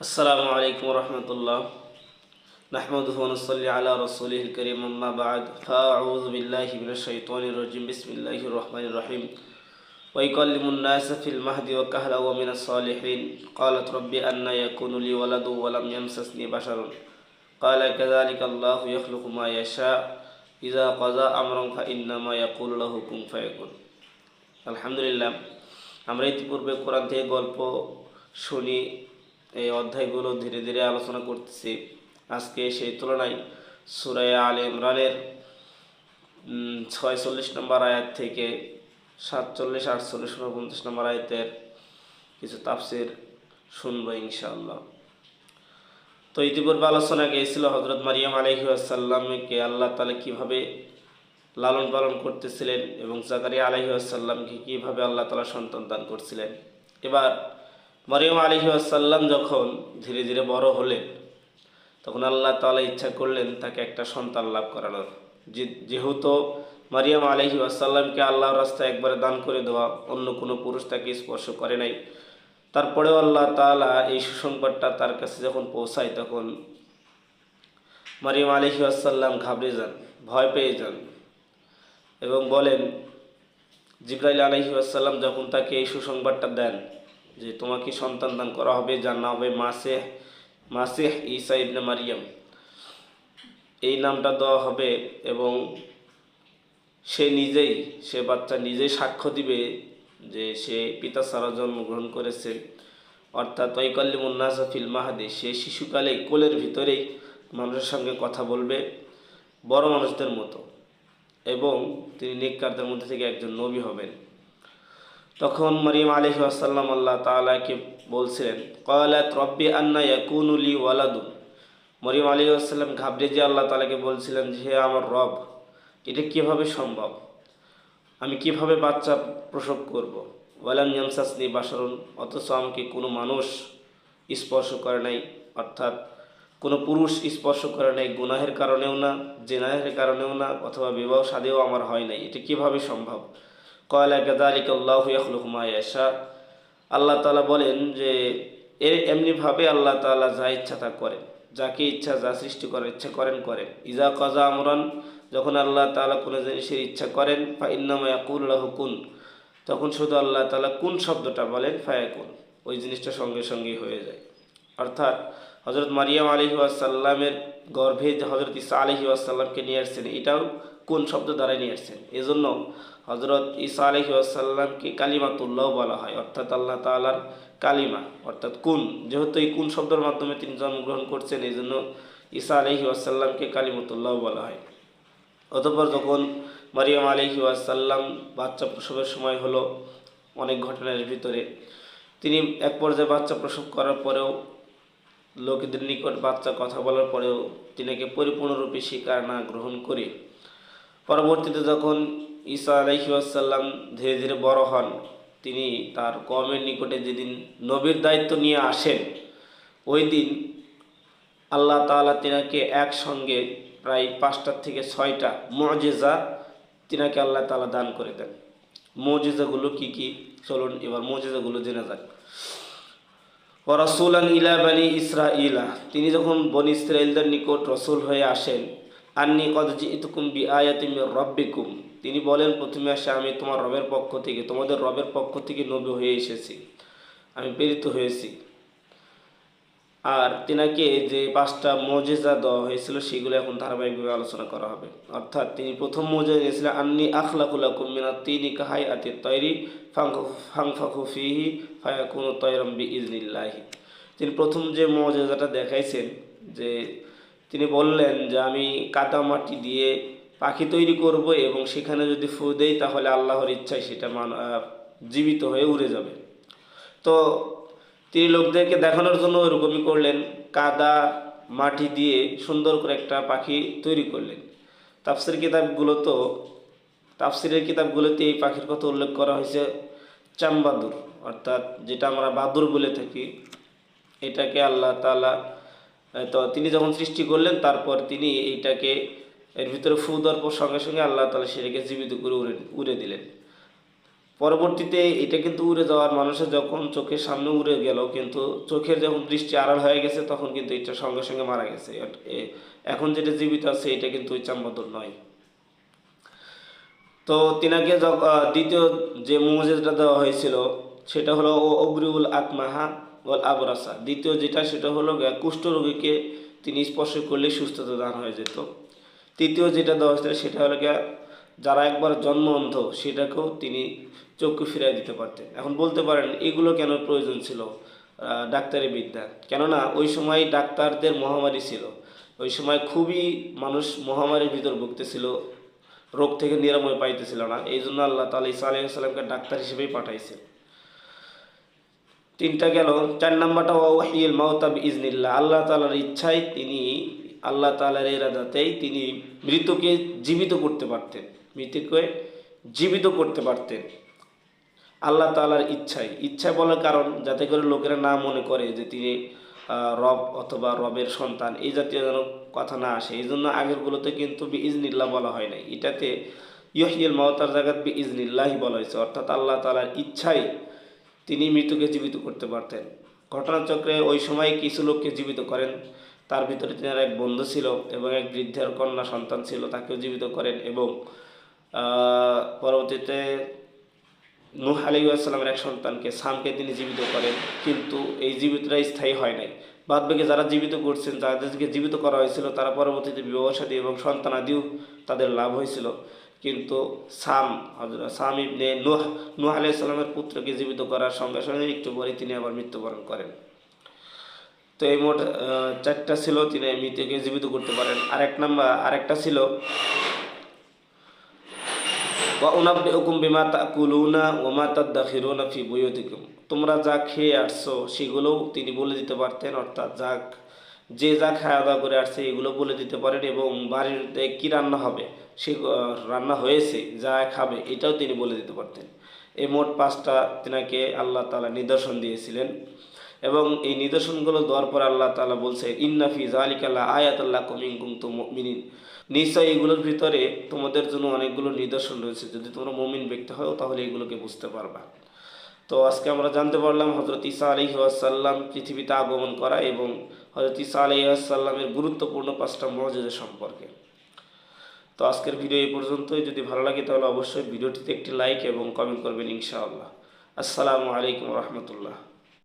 السلام عليكم ورحمة الله نحمده ونصلي على رسوله الكريم أما بعد فأعوذ بالله من الشيطان الرجيم بسم الله الرحمن الرحيم ويكلم الناس في المهد وكهلا ومن الصالحين قالت ربي أن يكون لي ولد ولم يمسسني بشر قال كذلك الله يخلق ما يشاء إذا قضى أمرا فإنما يقول له كن فيكون আলহামদুলিল্লাহ আমরা ইতিপূর্বে কোরআন থেকে গল্প শুনি এই অধ্যায়গুলো ধীরে ধীরে আলোচনা করতেছি। আজকে সেই তুলনায় সুরায় আল ইমরানের ছয়চল্লিশ নম্বর আয়াত থেকে সাতচল্লিশ, আটচল্লিশ, উনপঞ্চাশ নম্বর আয়াতের কিছু তাফসির শুনব ইনশাআল্লাহ। তো ইতিপূর্বে আলোচনা গিয়েছিল হজরত মারিয়াম আলহি আসাল্লামকে আল্লাহ তালা কীভাবে লালন পালন করতেছিলেন এবং জাকারিয়া আলহি আসাল্লামকে কীভাবে আল্লাহ তালা সন্তান দান করছিলেন। এবার মারিয়াম আলহি আসাল্লাম যখন ধীরে ধীরে বড় হলেন, তখন আল্লাহ তালা ইচ্ছা করলেন তাকে একটা সন্তান লাভ করানোর। যেহেতু মারিয়াম আলহি আসাল্লামকে আল্লাহর রাস্তায় একবারে দান করে দেওয়া, অন্য কোনো পুরুষ তাকে স্পর্শ করে নাই। তারপরেও আল্লাহ তাআলা এই সুসংবাদটা তার কাছে যখন পৌঁছায়, তখন মারিয়াম আলহি আসাল্লাম ঘাবড়ে যান, ভয় পেয়ে যান এবং বলেন, জিব্রাইল আলহি আসাল্লাম যখন তাকে এই সুসংবাদটা দেন যে তোমাকে সন্তান দান করা হবে, যার নাম হবে মাসেহ মাসেহ ইসা ইবনে মারিয়াম। এই নামটা দেওয়া হবে এবং সে নিজেই, সে বাচ্চা নিজেই সাক্ষ্য দিবে যে সে পিতা সারা জন্মগ্রহণ করেছে। অর্থাৎ তৈকল্লিমুন্নাস ফিল মাহাদি, সে শিশুকালে কোলের ভিতরেই মানুষের সঙ্গে কথা বলবে, বড় মানুষদের মতো। এবং তিনি নেককারদের মধ্যে থেকে একজন নবী হবেন। তখন মরিয়ম আলহি আসাল্লাম আল্লাহ তালাকে বলছিলেন কয়ালাত রব্বি আন্না ইয়াকুনুলি ওয়ালাদু। মরিয়ম আলী আসাল্লাম ঘাবড়ে যে আল্লাহ তালাকে বলছিলেন যে আমার রব, এটা কীভাবে সম্ভব? আমি কীভাবে বাচ্চা প্রসব করব? ওয়ালাম ইয়ামসাসনি বাসরুন অথচ আমাকে কোনো মানুষ স্পর্শ করে নাই, অর্থাৎ কোনো পুরুষ স্পর্শ করে নাই, গুনাহের কারণেও না, জেনাহের কারণেও না, অথবা বিবাহ সাদেও আমার হয় নাই। এটা কীভাবে সম্ভব? কয়লা আল্লাহ আল্লাহ তাআলা বলেন যে, এর এমনিভাবে আল্লাহ তাআলা যা ইচ্ছা তা করেন, যাকে ইচ্ছা যা সৃষ্টি করার ইচ্ছা করেন করেন। ইজা কজা আমরান, যখন আল্লাহ তাআলা কোনো জিনিসের ইচ্ছা করেন, ফা ইন্নামা ইয়াকুল্লাহু কুন, তখন শুধু আল্লাহ তালা কোন শব্দটা বলেন, ফায়াকুন, ওই জিনিসটা সঙ্গে সঙ্গেই হয়ে যায়। অর্থাৎ হজরত মারিয়াম আলহি আসাল্লামের গর্ভে হজরত ইসা আলহি আসাল্লামকে নিয়ে আসছেন, এটাও কোন শব্দ দ্বারা নিয়ে আসছেন? এজন্য হজরত ইসা আলহি আসাল্লামকে কালিমাতুল্লাহ বলা হয়, অর্থাৎ আল্লাহ তাআলার কালিমা, অর্থাৎ কুন। যেহেতু এই কোন শব্দের মাধ্যমে তিনি জন্মগ্রহণ করছেন এই জন্য ঈসা আলহি আসাল্লামকে কালিমতুল্লাহ বলা হয়। অতঃপর যখন মারিয়াম আলহি আসাল্লাম বাচ্চা প্রসবের সময় হলো অনেক ঘটনার ভিতরে, তিনি এক পর্যায়ে বাচ্চা প্রসব করার পরেও লোকেদের নিকট বাচ্চা কথা বলার পরেও তিনাকে পরিপূর্ণরূপে স্বীকার না গ্রহণ করে পরবর্তীতে যখন ঈসা আলাইহি আসাল্লাম ধীরে ধীরে বড় হন, তিনি তার কমের নিকটে যেদিন নবীর দায়িত্ব নিয়ে আসেন, ওই দিন আল্লাহ তাআলা তিনাকে একসঙ্গে প্রায় পাঁচটার থেকে ছয়টা মজেজা তিনাকে আল্লাহ তাআলা দান করে দেন। মজেজাগুলো কি কি? চলুন এবার মজেজাগুলো জেনে যাক। রসুলান ইলা বানি ইসরা ইলা তিনি যখন বনি ইসরাইলদের নিকট রসুল হয়ে আসেন আন্নি কদ জিতুকুম বি আয়াতিম রব্বিকুম। তিনি বলেন, প্রথমে আসে আমি তোমার রবের পক্ষ থেকে, তোমাদের রবের পক্ষ থেকে নবী হয়ে এসেছি। আমি প্রেরিত হয়েছি। আর তিনাকে যে পাঁচটা মজেজা দেওয়া হয়েছিল, সেগুলো এখন ধারাবাহিকভাবে আলোচনা করা হবে। অর্থাৎ তিনি প্রথম মজা দিয়েছিলেন আন্নি আখলাকুল্লা কুমিনা তিনি কাহাই আতি তৈরি ফাংফাকু ফিহি ফায়াকুন তৈরম বি ইজনিল্লাহি তিনি প্রথম যে মজেজাটা দেখাইছেন, যে তিনি বললেন যে আমি কাদা মাটি দিয়ে পাখি তৈরি করব এবং সেখানে যদি ফু দেই তাহলে আল্লাহর ইচ্ছায় সেটা মান জীবিত হয়ে উড়ে যাবে। তো তিনি লোকদেরকে দেখানোর জন্য ওরকমই করলেন কাদা মাটি দিয়ে সুন্দর করে একটা পাখি তৈরি করলেন। তাফসির কিতাবগুলো তো তাফসিরের কিতাবগুলোতে এই পাখির কথা উল্লেখ করা হয়েছে চাম্বাদুর অর্থাৎ যেটা আমরা বাদুর বলে থাকি এটাকে আল্লাহ আহ, তো তিনি যখন সৃষ্টি করলেন, তারপর তিনি এইটাকে এর ভিতরে ফু দেওয়ার সঙ্গে সঙ্গে আল্লাহ তাআলা সেটাকে জীবিত করে উড়ে উড়ে দিলেন। পরবর্তীতে এটা কিন্তু উড়ে যাওয়ার মানুষের যখন চোখের সামনে উড়ে গেল, কিন্তু চোখের যখন দৃষ্টি আড়াল হয়ে গেছে, তখন কিন্তু এটা সঙ্গে সঙ্গে মারা গেছে। এখন যেটা জীবিত আছে, এটা কিন্তু ওই চাম্বাদুর নয়। তো তিনাকে দ্বিতীয় যে মুজিজটা দেওয়া হয়েছিল, সেটা হলো ও অবরিউল আত্মাহা। আবরাসা। দ্বিতীয় যেটা, সেটা হলো কুষ্ঠরোগীকে তিনি স্পর্শ করলে সুস্থতা দান হয়ে যেত। তৃতীয় যেটা দেওয়া হয়েছিল, সেটা হলো গিয়া যারা একবার জন্ম অন্ধ, সেটাকেও তিনি চক্ষু ফিরিয়ে দিতে পারতেন। এখন বলতে পারেন, এগুলো কেন প্রয়োজন ছিল ডাক্তারি বিদ্যা? কেননা, ওই সময় ডাক্তারদের মহামারী ছিল। ওই সময় খুবই মানুষ মহামারীর ভিতর ভুগতেছিল, রোগ থেকে নিরাময় পাইতেছিল না। এই জন্য আল্লাহ তালা ইসা আলাইসাল্লামকে ডাক্তার হিসেবেই পাঠাইছেন। তিনটা গেল, চার নাম্বারটা ওয়াহিল মাওতাব ইজনিল্লাহ আল্লাহ তালার ইচ্ছায় তিনি, আল্লাহ তালার এরাদাতেই তিনি মৃতকে জীবিত করতে পারতেন, মৃতকে জীবিত করতে পারতেন। আল্লাহ তালার ইচ্ছায়। ইচ্ছা বলার কারণ, যাতে করে লোকেরা না মনে করে যে তিনি রব অথবা রবের সন্তান, এই জাতীয় যেন কথা না আসে। এই জন্য আগেরগুলোতে কিন্তু বি ইজনিল্লাহ বলা হয় নাই। এটাতে ইহিল মাওতার জায়গাত বি ইজনিল্লাহি বলা হয়েছে। অর্থাৎ আল্লাহ তালার ইচ্ছায় তিনি মৃত্যুকে জীবিত করতে পারতেন। ঘটনাচক্রে ওই সময় কিছু লোককে জীবিত করেন। তার ভিতরে তিনার এক বন্ধু ছিল এবং এক বৃদ্ধের কন্যা সন্তান ছিল, তাকেও জীবিত করেন এবং পরবর্তীতে নূহ আলাইসাল্লামের এক সন্তানকে সামকে তিনি জীবিত করেন। কিন্তু এই জীবিতটা স্থায়ী হয় নাই। বাদ বাকি যারা জীবিত করছেন, যাদেরকে জীবিত করা হয়েছিল, তারা পরবর্তীতে বিবাহ সাদী এবং সন্তানাদিও তাদের লাভ হয়েছিল। কিন্তু সাম সাম ইবনে নূহ নূহ আলাইসাল্লামের পুত্রকে জীবিত করার সঙ্গে সঙ্গে একটু পরে তিনি আবার মৃত্যুবরণ করেন। তো এই মোট চারটা ছিল, তিনি মৃত্যুকে জীবিত করতে পারেন। আরেক নাম্বার, আরেকটা ছিল উনাব্বিউকুম বিমা তাকুলুনা ওয়া মা তাদাখিরুনা ফি তোমরা যা খেয়ে আসছো, সেগুলোও তিনি বলে দিতে পারতেন, অর্থাৎ যা, যে যা খাওয়া দাওয়া করে আসছে, এগুলো বলে দিতে পারেন এবং বাড়িতে কি রান্না হবে? সে রান্না হয়েছে, যা খাবে, এটাও তিনি বলে দিতে পারতেন। এই মোট পাঁচটা তিনাকে আল্লাহ তালা নিদর্শন দিয়েছিলেন। এবং এই নিদর্শনগুলো দেওয়ার পর আল্লাহ তাআলা বলছে ইন্নাফি জালিকাল্লাহ আয়াতাল্লাহ কুমিন কুমতু মিনিন নিশ্চয় এগুলোর ভিতরে তোমাদের জন্য অনেকগুলো নিদর্শন রয়েছে। যদি তোমরা মমিন ব্যক্তি হও, তাহলে এগুলোকে বুঝতে পারবা। তো আজকে আমরা জানতে পারলাম হজরত ইসা আলী আসাল্লাম পৃথিবীতে আগমন করা এবং হজরত ইসা আলী আসাল্লামের গুরুত্বপূর্ণ পাঁচটা মর্যাদা সম্পর্কে। তো আজকের ভিডিও এই পর্যন্তই। যদি ভালো লাগে তাহলে অবশ্যই ভিডিওটিতে একটি লাইক এবং কমেন্ট করবেন ইনশাআল্লাহ। আসসালামু আলাইকুম রহমতুল্লাহ।